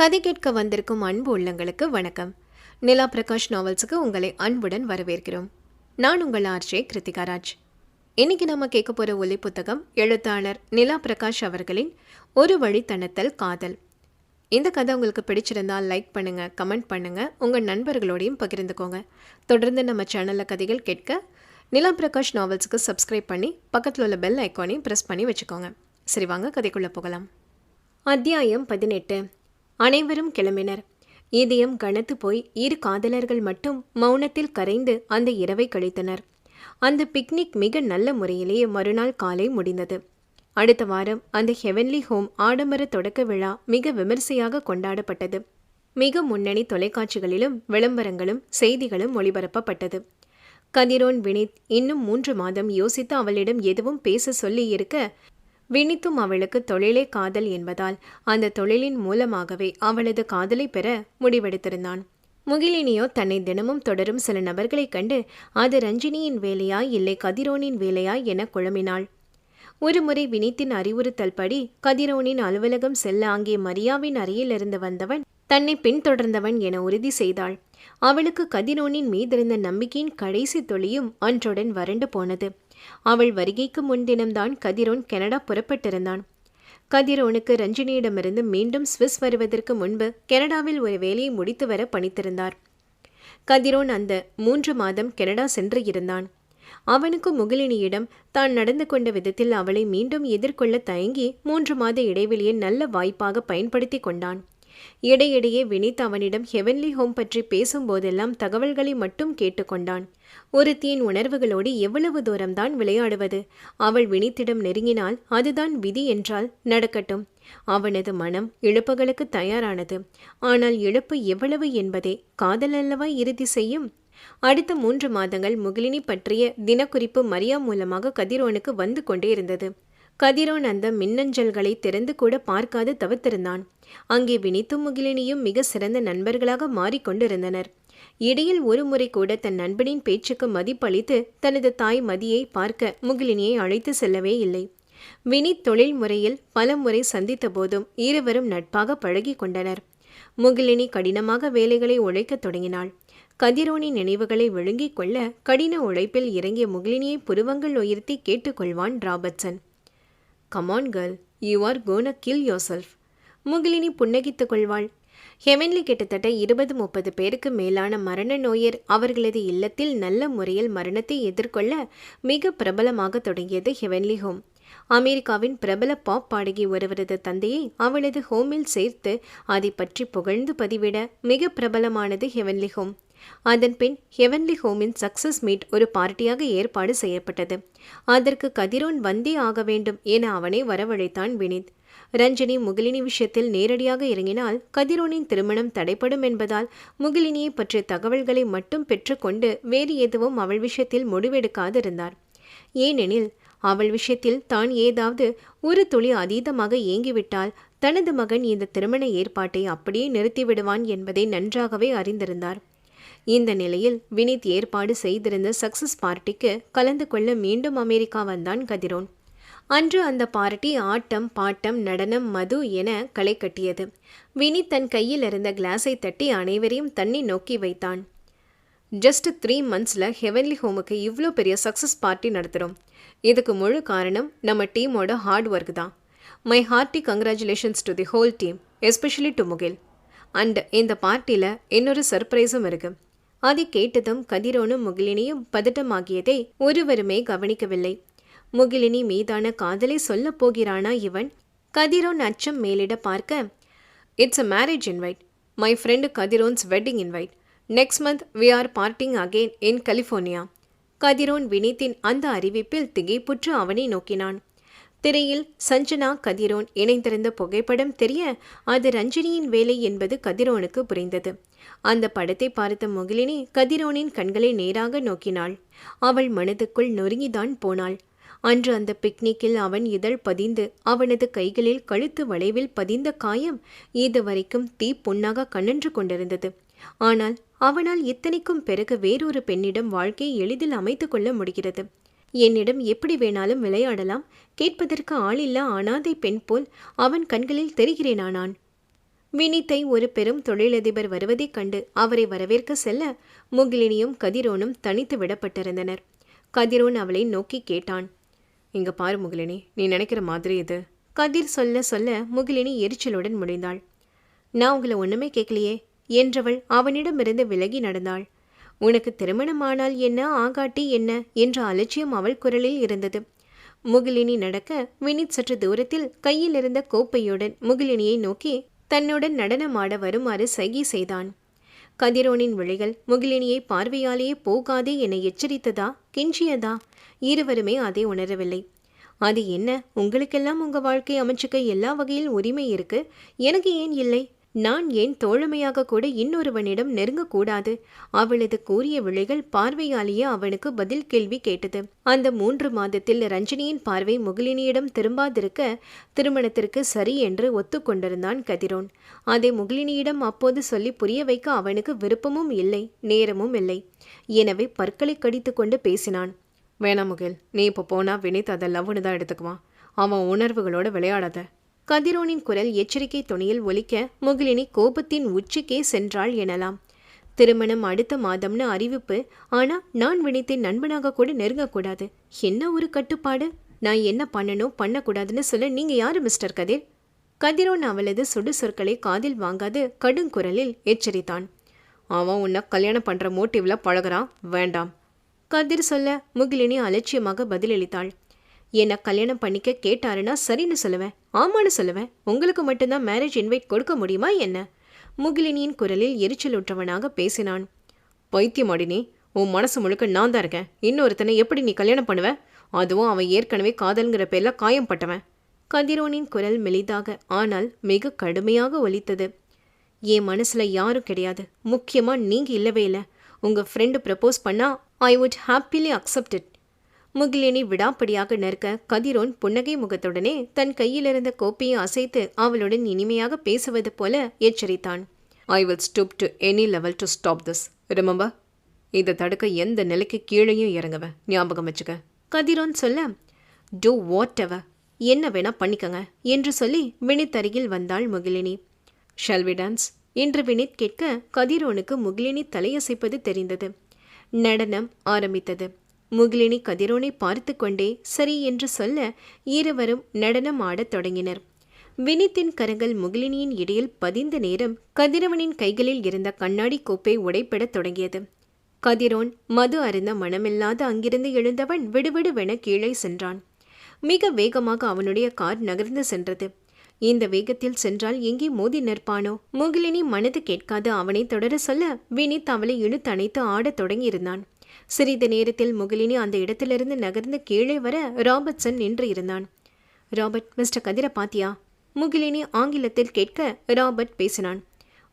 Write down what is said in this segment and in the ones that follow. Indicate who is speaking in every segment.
Speaker 1: கதை கேட்க வந்திருக்கும் அன்பு உள்ளங்களுக்கு வணக்கம். நிலா பிரகாஷ் நாவல்ஸுக்கு உங்களை அன்புடன் வரவேற்கிறோம். நான் உங்கள் ஆர்ஜே கிருத்திகா ராஜ். இன்னைக்கு நம்ம கேட்க போகிற ஒலி புத்தகம் எழுத்தாளர் நிலா பிரகாஷ் அவர்களின் ஒரு வழித்தனத்தல் காதல். இந்த கதை உங்களுக்கு பிடிச்சிருந்தால் லைக் பண்ணுங்க கமெண்ட் பண்ணுங்க உங்கள் நண்பர்களோடையும் பகிர்ந்துக்கோங்க. தொடர்ந்து நம்ம சேனலில் கதைகள் கேட்க நிலா பிரகாஷ் நாவல்ஸுக்கு சப்ஸ்கிரைப் பண்ணி பக்கத்தில் உள்ள பெல் ஐக்கானையும் ப்ரெஸ் பண்ணி வச்சுக்கோங்க. சரி வாங்க கதைக்குள்ளே போகலாம். அத்தியாயம் பதினெட்டு. அனைவரும் கிளம்பினர். இதயம் கனத்து போய் இரு காதலர்கள் மட்டும் மௌனத்தில் கரைந்து அந்த இரவை கழித்தனர். அந்த பிக்னிக் மிக நல்ல முறையிலேயே மறுநாள் காலை முடிந்தது. அடுத்த வாரம் அந்த ஹெவன்லி ஹோம் ஆடம்பர தொடக்க விழா மிக விமரிசையாக கொண்டாடப்பட்டது. மிக முன்னணி தொலைக்காட்சிகளிலும் விளம்பரங்களும் செய்திகளும் ஒளிபரப்பப்பட்டது. கதிரோன் வினித் இன்னும் மூன்று மாதம் யோசித்து அவளிடம் எதுவும் பேச சொல்லி இருக்க வினித்தும் அவளுக்கு தொழிலே காதல் என்பதால் அந்த தொழிலின் மூலமாகவே அவளது காதலை பெற முடிவெடுத்திருந்தான். முகிலினியோ தன்னை தினமும் தொடரும் சில நபர்களைக் கண்டு அது ரஞ்சினியின் வேலையா இல்லை கதிரோனின் வேலையா என குழம்பினாள். ஒருமுறை வினித்தின் அறிவுறுத்தல்படி கதிரோனின் அலுவலகம் செல்ல அங்கே மரியாவின் அறையிலிருந்து வந்தவன் தன்னை பின்தொடர்ந்தவன் என உறுதி செய்தாள். அவளுக்கு கதிரோனின் மீதிருந்த நம்பிக்கையின் கடைசி தொழியும் அன்றுடன் வறண்டு போனது. அவள் வருகைக்கு முன்தினம்தான் கதிரோன் கனடா புறப்பட்டிருந்தான். கதிரோனுக்கு ரஞ்சினியிடமிருந்து மீண்டும் ஸ்விஸ் வருவதற்கு முன்பு கனடாவில் ஒரு வேலையை முடித்து வர பணித்திருந்தார். கதிரோன் அந்த மூன்று மாதம் கனடா சென்று இருந்தான். அவனுக்கு முகிலினியிடம் தான் நடந்து கொண்ட விதத்தில் அவளை மீண்டும் எதிர்கொள்ள தயங்கி மூன்று மாத இடைவெளியை நல்ல வாய்ப்பாக பயன்படுத்தி கொண்டான். இடையிடையே வினித் அவனிடம் ஹெவன்லி ஹோம் பற்றி பேசும்போதெல்லாம் தகவல்களை மட்டும் கேட்டுக்கொண்டான். ஒருத்தியின் உணர்வுகளோடு எவ்வளவு தூரம்தான் விளையாடுவது? அவள் வினித்திடம் நெருங்கினால் அதுதான் விதி என்றால் நடக்கட்டும். அவனது மனம் இழப்புகளுக்கு தயாரானது. ஆனால் இழப்பு எவ்வளவு என்பதே காதல் அல்லவா இறுதி செய்யும்? அடுத்த மூன்று மாதங்கள் முகிலினி பற்றிய தினக்குறிப்பு மரியா மூலமாக கதிரோனுக்கு வந்து கொண்டே இருந்தது. கதிரோன் அந்த மின்னஞ்சல்களை திறந்து கூட பார்க்காது தவிர்த்திருந்தான் அங்கே வினித்தும் முகிலினியும் மிக சிறந்த நண்பர்களாக மாறிக்கொண்டிருந்தனர் இடையில் ஒரு முறை கூட தன் நண்பனின் பேச்சுக்கு மதிப்பளித்து தனது தாய் மதியை பார்க்க முகிலினியை அழைத்து செல்லவே இல்லை. வினித் தொழில் முறையில் பல முறை சந்தித்த போதும் இருவரும் நட்பாக பழகி கொண்டனர். முகிலினி கடினமாக வேலைகளை உழைக்கத் தொடங்கினாள். கதிரோனின் நினைவுகளை விழுங்கிக் கொள்ள கடின உழைப்பில் இறங்கிய முகிலினியை புருவங்கள் உயர்த்தி கேட்டுக்கொள்வான் Robertson. Come on girl you are gonna kill yourself Mugilini புன்னகித்துக் கொள்வாள். ஹெவன்லி கிட்டத்தட்ட இருபது முப்பது பேருக்கு மேலான மரண நோயர் அவர்களது இல்லத்தில் நல்ல முறையில் மரணத்தை எதிர்கொள்ள மிக பிரபலமாக தொடங்கியது ஹெவன்லி ஹோம். அமெரிக்காவின் பிரபல பாப் பாடகி ஒருவரது தந்தையை அவளது ஹோமில் சேர்த்து அதை பற்றி புகழ்ந்து பதிவிட மிக பிரபலமானது ஹெவன்லி ஹோம். அதன் பின் ஹெவன்லி ஹோமின் சக்சஸ் மீட் ஒரு பார்ட்டியாக ஏற்பாடு செய்யப்பட்டது. அதற்கு கதிரோன் வந்தே ஆக வேண்டும் என அவனை வரவழைத்தான் வினித். ரஞ்சினி முகிலினி விஷயத்தில் நேரடியாக இறங்கினால் கதிரோனின் திருமணம் தடைப்படும் என்பதால் முகிலினியை பற்றிய தகவல்களை மட்டும் பெற்றுக்கொண்டு வேறு எதுவும் அவள் விஷயத்தில் முடிவெடுக்காதிருந்தார். ஏனெனில் அவள் விஷயத்தில் தான் ஏதாவது ஒரு துளி அதீதமாக ஏங்கிவிட்டால் தனது மகன் இந்த திருமண ஏற்பாட்டை அப்படியே நிறுத்திவிடுவான் என்பதை நன்றாகவே அறிந்திருந்தார். இந்த நிலையில் வினித் ஏற்பாடு செய்திருந்த சக்சஸ் பார்ட்டிக்கு கலந்து கொள்ள மீண்டும் அமெரிக்கா வந்தான் கதிரோன். அன்று அந்த பார்ட்டி ஆட்டம் பாட்டம் நடனம் மது என களை கட்டியது. வினித் தன் கையில் இருந்த கிளாஸை தட்டி அனைவரையும் தண்ணி நோக்கி வைத்தான். ஜஸ்ட் த்ரீ மந்த்ஸில் ஹெவன்லி ஹோமுக்கு இவ்வளோ பெரிய சக்ஸஸ் பார்ட்டி நடத்துகிறோம் இதுக்கு முழு காரணம் நம்ம டீமோட ஹார்ட் ஒர்க் தான். My hearty congratulations to the whole team especially to Mukil and இந்த பார்ட்டியில் இன்னொரு சர்ப்ரைஸும் இருக்குது அதை கேட்டதும் கதிரோனும் முகிலினியும் பதட்டமாகியதை ஒருவருமே கவனிக்கவில்லை. முகிலினி மீதான காதலை சொல்லப் போகிறானா இவன்? கதிரோன் அச்சம் மேலிட பார்க்க it's a marriage invite my friend Kathiron's wedding invite next month we are parting again in California Kathiron வினித்தின் அந்த அறிவிப்பில் திகைப்புற்று அவனை நோக்கினான். திரையில் சஞ்சனா கதிரோன் இணைந்திருந்த புகைப்படம் தெரிய அது ரஞ்சினியின் வேலை என்பது கதிரோனுக்கு புரிந்தது. அந்த படத்தை பார்த்த முகிலினி கதிரோனின் கண்களை நேராக நோக்கினாள். அவள் மனதுக்குள் நொறுங்கிதான் போனாள். அன்று அந்த பிக்னிக்கில் அவன் இதழ் பதிந்து அவனது கைகளில் கழுத்து வளைவில் பதிந்த காயம் இதுவரைக்கும் தீ புண்ணாக கண்ணன்று கொண்டிருந்தது. ஆனால் அவனால் இத்தனைக்கும் பிறகு வேறொரு பெண்ணிடம் வாழ்க்கையை எளிதில் அமைத்து கொள்ள முடிகிறது. என்னிடம் எப்படி வேணாலும் விளையாடலாம். கேட்பதற்கு ஆளில்லா அனாதை பெண் போல் அவன் கண்களில் தெரிகிறேனா நான்? வினித்தை ஒரு பெரும் தொழிலதிபர் வருவதைக் கண்டு அவரை வரவேற்க செல்ல முகிலினியும் கதிரோனும் தனித்து விடப்பட்டிருந்தனர். கதிரோன் அவளை நோக்கி கேட்டான் இங்க பாரு முகிலினி நீ நினைக்கிற மாதிரி இது. கதிர் சொல்ல சொல்ல முகிலினி எரிச்சலுடன் முடிந்தாள். நான் உங்களை ஒண்ணுமே கேட்கலையே என்றவள் அவனிடமிருந்து விலகி நடந்தாள். உனக்கு திருமணமானால் என்ன ஆகாட்டி என்ன என்ற அலட்சியம் அவள் குரலில் இருந்தது. முகிலினி நடக்க வினித் சற்று தூரத்தில் கையில் இருந்த கோப்பையுடன் முகிலினியை நோக்கி தன்னுடன் நடனமாட வருமாறு சைகை செய்தான். கதிரோனின் விழிகள் முகிலினியை பார்வையாலேயே போகாதே என எச்சரித்ததா கெஞ்சியதா? இருவருமே அதை உணரவில்லை. அது என்ன? உங்களுக்கெல்லாம் உங்க வாழ்க்கை அமைச்சுக்க எல்லா வகையில் உரிமை இருக்கு? எனக்கு ஏன் இல்லை? நான் ஏன் தோழமையாக கூட இன்னொருவனிடம் நெருங்கக்கூடாது? அவளது கூறிய விழிகள் பார்வையாலேயே அவனுக்கு பதில் கேள்வி கேட்டது. அந்த மூன்று மாதத்தில் ரஞ்சினியின் பார்வை முகிலினியிடம் திரும்பாதிருக்க திருமணத்திற்கு சரி என்று ஒத்துக்கொண்டிருந்தான் கதிரோன். அதை முகிலினியிடம் அப்போது சொல்லி புரிய வைக்க அவனுக்கு விருப்பமும் இல்லை நேரமும் இல்லை. எனவே பற்களை கடித்து கொண்டு பேசினான். வேணாம் முகில் நீ இப்போ போனா வினித் அதை லவ்னு தான் எடுத்துக்குவான். அவன் உணர்வுகளோட விளையாடாத. கதிரோனின் குரல் எச்சரிக்கை துணியில் ஒலிக்க முகிலினி கோபத்தின் உச்சிக்கே சென்றாள் எனலாம். திருமணம் அடுத்த மாதம்னு அறிவிப்பு. ஆனா நான் வினித்தின் நண்பனாக கூட நெருங்கக்கூடாது. என்ன ஒரு கட்டுப்பாடு? நான் என்ன பண்ணணும் பண்ணக்கூடாதுன்னு சொல்ல நீங்க யாரு மிஸ்டர் கதிர்? கதிரோன் அவளது சுடு சொற்களை காதில் வாங்காது கடுங்குரலில் எச்சரித்தான். அவன் உன்னை கல்யாணம் பண்ற மோட்டிவ்ல பழகுறான். வேண்டாம். கதிர் சொல்ல முகிலினி அலட்சியமாக பதிலளித்தாள். என்னை கல்யாணம் பண்ணிக்க கேட்டாருன்னா சரின்னு சொல்லுவேன். ஆமான்னு சொல்லுவேன். உங்களுக்கு மட்டும்தான் மேரேஜ் இன்வைட் கொடுக்க முடியுமா என்ன? முகிலினியின் குரலில் எரிச்சலுற்றவனாக பேசினான். பைத்தியமாடினி உன் மனசு முழுக்க நான் தான் இருக்கேன். இன்னொருத்தனை எப்படி நீ கல்யாணம் பண்ணுவ? அதுவும் அவன் ஏற்கனவே காதல்ங்கிற பேர்ல காயம்பட்டவன் கதிரோனின் குரல் மெலிதாக ஆனால் மிக கடுமையாக ஒலித்தது. என் மனசுல யாரும் கிடையாது. முக்கியமா நீங்க இல்லவே இல்லை. உங்க ஃப்ரெண்டு ப்ரப்போஸ் பண்ணா I would happily accept it முகிலினி விடாப்படியாக நிற்க கதிரோன் புன்னகை முகத்துடனே தன் கையிலிருந்த கோப்பையை அசைத்து அவளுடன் இனிமையாக பேசுவது போல எச்சரித்தான். I will stoop to any level to stop this remember இதை தடுக்க எந்த நிலைக்கு கீழேயும் இறங்குவேன் ஞாபகம் வச்சுக்க. கதிரோன் சொல்ல டூ வாட் எவர் என்ன வேணா பண்ணிக்கங்க என்று சொல்லி வினித் அருகில் வந்தாள் முகிலினி. ஷெல்வி டான்ஸ் என்று வினித் கேட்க கதிரோனுக்கு முகிலினி தலையசைப்பது தெரிந்தது. நடனம் ஆரம்பித்தது. முகிலினி கதிரோனை பார்த்து கொண்டே சரி என்று சொல்ல இருவரும் நடனம் ஆடத் தொடங்கினர். வினித்தின் கரங்கள் முகிலினியின் இடையில் பதிந்த நேரம் கதிரவனின் கைகளில் இருந்த கண்ணாடி கோப்பை உடைப்படத் தொடங்கியது. கதிரோன் மது அருந்த மனமில்லாத அங்கிருந்து எழுந்தவன் விடுவிடுவென கீழே சென்றான். மிக வேகமாக அவனுடைய கார் நகர்ந்து சென்றது. இந்த வேகத்தில் சென்றால் எங்கே மோதி நிற்பானோ? முகிலினி மனது கேட்காது அவனை தொடர சொல்ல வினித் அவளை இழுத்தணைத்து ஆடத் தொடங்கியிருந்தான். சிறிது நேரத்தில் முகிலினி அந்த இடத்திலிருந்து நகர்ந்து கீழே வர ராபர்ட்சன் நின்று இருந்தான். ராபர்ட் மிஸ்டர் கதிர பாத்தியா முகிலினி ஆங்கிலத்தில் கேட்க ராபர்ட் பேசினான்.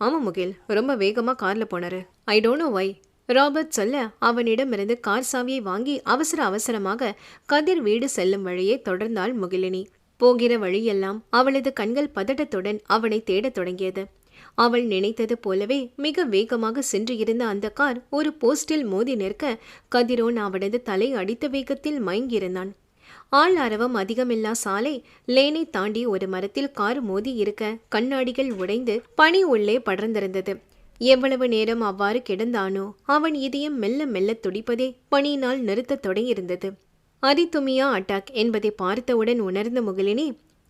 Speaker 1: ஆமா முகில் ரொம்ப வேகமா கார்ல போனாரு. I don't know why Robert சொல்ல அவனிடமிருந்து கார் சாவியை வாங்கி அவசர அவசரமாக கதிர் வீடு செல்லும் வழியே தொடர்ந்தாள் முகிலினி. போகிற வழியெல்லாம் அவளது கண்கள் பதட்டத்துடன் அவனை தேடத் தொடங்கியது. அவள் நினைத்தது போலவே மிக வேகமாக சென்று இருந்த அந்த கார் ஒரு போஸ்டில் மோதி நிற்க கதிரோன் அவனது தலை அடித்த வேகத்தில் மயங்கியிருந்தான். ஆள் அரவம் அதிகமில்லா சாலை லேனை தாண்டி ஒரு மரத்தில் கார் மோதி இருக்க கண்ணாடிகள் உடைந்து பனி உள்ளே படர்ந்திருந்தது. எவ்வளவு நேரம் அவ்வாறு கிடந்தானோ அவன் இதயம் மெல்ல மெல்ல துடிப்பதே பனியினால் நிறுத்தத் தொடங்கியிருந்தது. அரித்துமியா அட்டாக் என்பதை பார்த்தவுடன் உணர்ந்த முகிலினி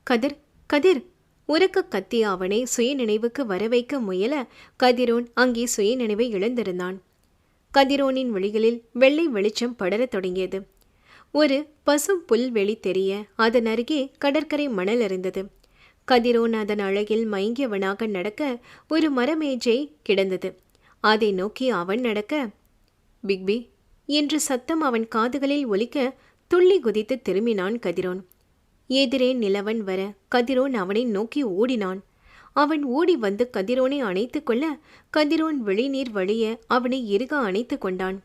Speaker 1: கதிர் கதிர் உறக்க கத்திய அவனை சுயநினைவுக்கு வரவைக்க முயல கதிரோன் அங்கே சுயநினைவை இழந்திருந்தான். கதிரோனின் விழிகளில் வெள்ளை வெளிச்சம் படரத் தொடங்கியது. ஒரு பசும் புல்வெளி தெரிய அதன் அருகே கடற்கரை மணல் இருந்தது கதிரோன் அதன் அழகில் மயங்கியவனாக நடக்க ஒரு மரமேஜை கிடந்தது. அதை நோக்கி அவன் நடக்க பிக்பி என்று சத்தம் அவன் காதுகளில் ஒலிக்க துள்ளி குதித்து திரும்பினான் கதிரோன். எதிரே நிலவன் வர கதிரோன் அவனை நோக்கி ஓடினான். அவன் ஓடி வந்து கதிரோனை அணைத்து கொள்ள கதிரோன் வெளிநீர் வழிய அவனை இறுக அணைத்து கொண்டான்.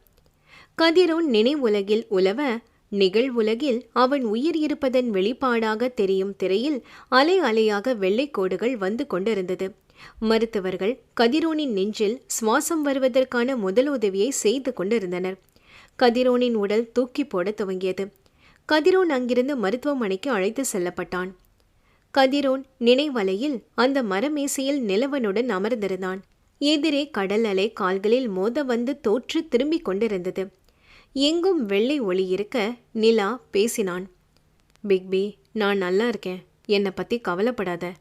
Speaker 1: கதிரோன் நினைவுலகில் உலவ நிகழ்வுலகில் அவன் உயிர் இருப்பதன் வெளிப்பாடாக தெரியும் திரையில் அலை அலையாக வெள்ளை கோடுகள் வந்து கொண்டிருந்தது. மருத்துவர்கள் கதிரோனின் நெஞ்சில் சுவாசம் வருவதற்கான முதலுதவியை செய்து கொண்டிருந்தனர். கதிரோனின் உடல் தூக்கி போட துவங்கியது. கதிரோன் அங்கிருந்து மருத்துவமனைக்கு அழைத்து செல்லப்பட்டான். கதிரோன் நினைவலையில் அந்த மரமேசையில் நிலவனுடன் அமர்ந்திருந்தான். எதிரே கடல் அலை கால்களில் மோத வந்து தோற்று திரும்பிக் கொண்டிருந்தது. எங்கும் வெள்ளை ஒளி இருக்க நிலா பேசினான். பிக்பி நான் நல்லா இருக்கேன். என்னை பற்றி கவலைப்படாத.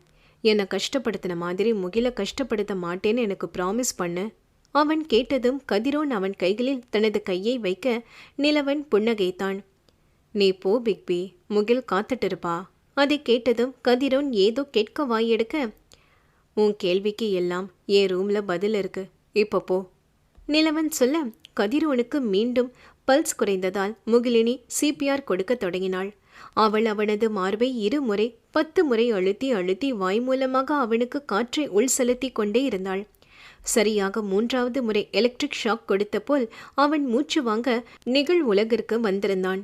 Speaker 1: என்னை கஷ்டப்படுத்தின மாதிரி முகில கஷ்டப்படுத்த மாட்டேன்னு எனக்கு ப்ராமிஸ் பண்ணு. அவன் கேட்டதும் கதிரோன் அவன் கைகளில் தனது கையை வைக்க நிலவன் புன்னகைத்தான். நீ போ பிக்பி முகில் காத்துட்டு இருப்பா அதை கேட்டதும் கதிரோன் ஏதோ கேட்க வாயெடுக்க உன் கேள்விக்கு எல்லாம் என் ரூம்ல பதில் இருக்கு. இப்போ போ. நிலவன் சொல்ல கதிரோனுக்கு மீண்டும் பல்ஸ் குறைந்ததால் முகிலினி சிபிஆர் கொடுக்க தொடங்கினாள். அவள் அவனது மார்பை இருமுறை பத்து முறை அழுத்தி அழுத்தி வாய் மூலமாக அவனுக்கு காற்றை உள் செலுத்தி கொண்டே இருந்தாள். சரியாக மூன்றாவது முறை எலக்ட்ரிக் ஷாக் கொடுத்த போல் அவன் மூச்சு வாங்க நிகழ் உலகிற்கு வந்திருந்தான்.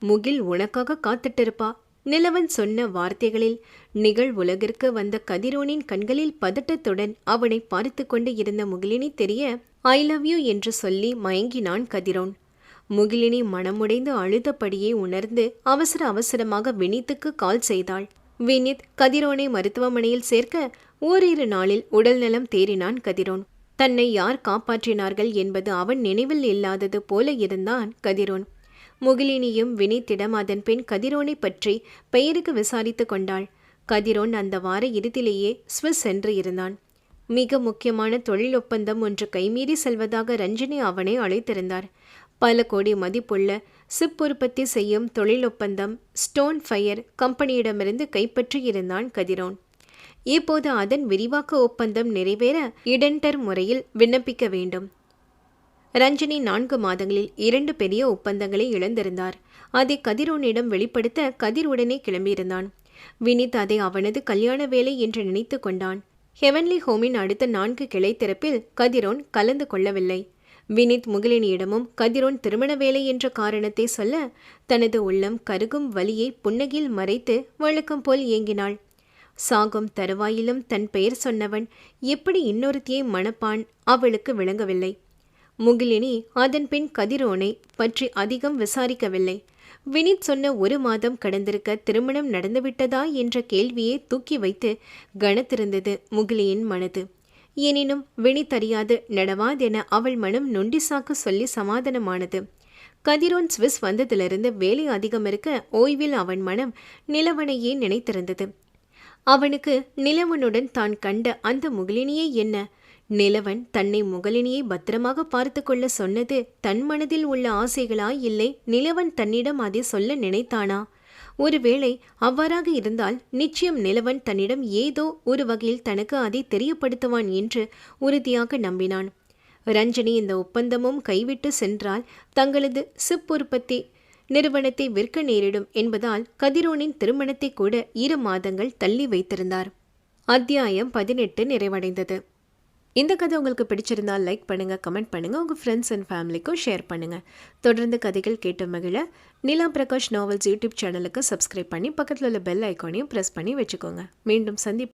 Speaker 1: முகில் உனக்காக காத்துட்டிருப்பா? நிலவன் சொன்ன வார்த்தைகளில் நிகழ்வுலகிற்கு வந்த கதிரோனின் கண்களில் பதட்டத்துடன் அவனை பார்த்து கொண்டு இருந்த முகிலினி தெரிய ஐ லவ் யூ என்று சொல்லி மயங்கினான் கதிரோன். முகிலினி மனமுடைந்து அழுதபடியே உணர்ந்து அவசர அவசரமாக வினித்துக்கு கால் செய்தாள். வினித் கதிரோனை மருத்துவமனையில் சேர்க்க ஓரிரு நாளில் உடல்நலம் தேறினான் கதிரோன். தன்னை யார் காப்பாற்றினார்கள் என்பது அவன் நினைவில் இல்லாதது போல இருந்தான் கதிரோன். முகிலினியும் வினித்திடம் அதன் பின் கதிரோனை பற்றி பெயருக்கு விசாரித்து கொண்டாள். கதிரோன் அந்த வார இறுதியிலேயே ஸ்விஸ் சென்று இருந்தான். மிக முக்கியமான தொழில் ஒப்பந்தம் ஒன்று கைமீறி செல்வதாக ரஞ்சினி அவனை அழைத்திருந்தார். பல கோடி மதிப்புள்ள சிப் உற்பத்தி செய்யும் தொழில் ஒப்பந்தம் ஸ்டோன் ஃபயர் கம்பெனியிடமிருந்து கைப்பற்றியிருந்தான் கதிரோன். இப்போது அதன் விரிவாக்க ஒப்பந்தம் நிறைவேற இடென்டர் முறையில் விண்ணப்பிக்க வேண்டும். ரஞ்சினி நான்கு மாதங்களில் இரண்டு பெரிய ஒப்பந்தங்களை இழந்திருந்தார். அதை கதிரோனிடம் வெளிப்படுத்த கதிர் உடனே கிளம்பியிருந்தான். வினித் அதை அவனது கல்யாண வேலை என்று நினைத்து கொண்டான். ஹெவன்லி ஹோமின் அடுத்த நான்கு கிளை திறப்பில் கதிரோன் கலந்து கொள்ளவில்லை. வினித் முகிலினியிடமும் கதிரோன் திருமண வேலை என்ற காரணத்தை சொல்ல தனது உள்ளம் கருகும் வலியை புன்னகையில் மறைத்து வழக்கம் போல் இயங்கினாள் சாகும் தருவாயிலும் தன் பெயர் சொன்னவன் எப்படி இன்னொருத்தியை மணப்பான் அவளுக்கு விளங்கவில்லை. முகிலினி அதன் பின் கதிரோனை பற்றி அதிகம் விசாரிக்கவில்லை. வினித் சொன்ன ஒரு மாதம் கடந்திருக்க திருமணம் நடந்துவிட்டதா என்ற கேள்வியை தூக்கி வைத்து கனத்திருந்தது முகிலியின் மனது. எனினும் வினித் அறியாது நடவாதென அவள் மனம் நொண்டி சாக்கு சொல்லி சமாதானமானது. கதிரோன் ஸ்விஸ் வந்ததிலிருந்து வேலை அதிகம் இருக்க ஓய்வில் அவன் மனம் நிலவனையே நினைத்திருந்தது. அவனுக்கு நிலவனுடன் தான் கண்ட அந்த முகிலினியே என்ன நிலவன் தன்னை முகலினியை பத்திரமாக பார்த்து கொள்ள சொன்னது தன் மனதில் உள்ள ஆசைகளா இல்லை. நிலவன் தன்னிடம் அதை சொல்ல நினைத்தானா? ஒருவேளை அவ்வாறாக இருந்தால் நிச்சயம் நிலவன் தன்னிடம் ஏதோ ஒரு வகையில் தனக்கு அதை தெரியப்படுத்துவான் என்று உறுதியாக நம்பினான். ரஞ்சனி இந்த ஒப்பந்தமும் கைவிட்டு சென்றால் தங்களது சிப்புற்பத்தி நிறுவனத்தை விற்க நேரிடும் என்பதால் கதிரோனின் திருமணத்தை கூட இரு மாதங்கள் தள்ளி வைத்திருந்தார். அத்தியாயம் பதினெட்டு நிறைவடைந்தது. இந்த கதை உங்களுக்கு பிடிச்சிருந்தா லைக் பண்ணுங்கள் கமெண்ட் பண்ணுங்க உங்கள் ஃப்ரெண்ட்ஸ் அண்ட் ஃபேமிலிக்கும் ஷேர் பண்ணுங்கள் தொடர்ந்து கதைகள் கேட்டு மகிழ நிலா பிரகாஷ் நாவல்ஸ் யூடியூப் சேனலுக்கு சப்ஸ்கிரைப் பண்ணி பக்கத்தில் உள்ள பெல் ஐக்கானையும் ப்ரெஸ் பண்ணி வச்சுக்கோங்க. மீண்டும் சந்திப்பு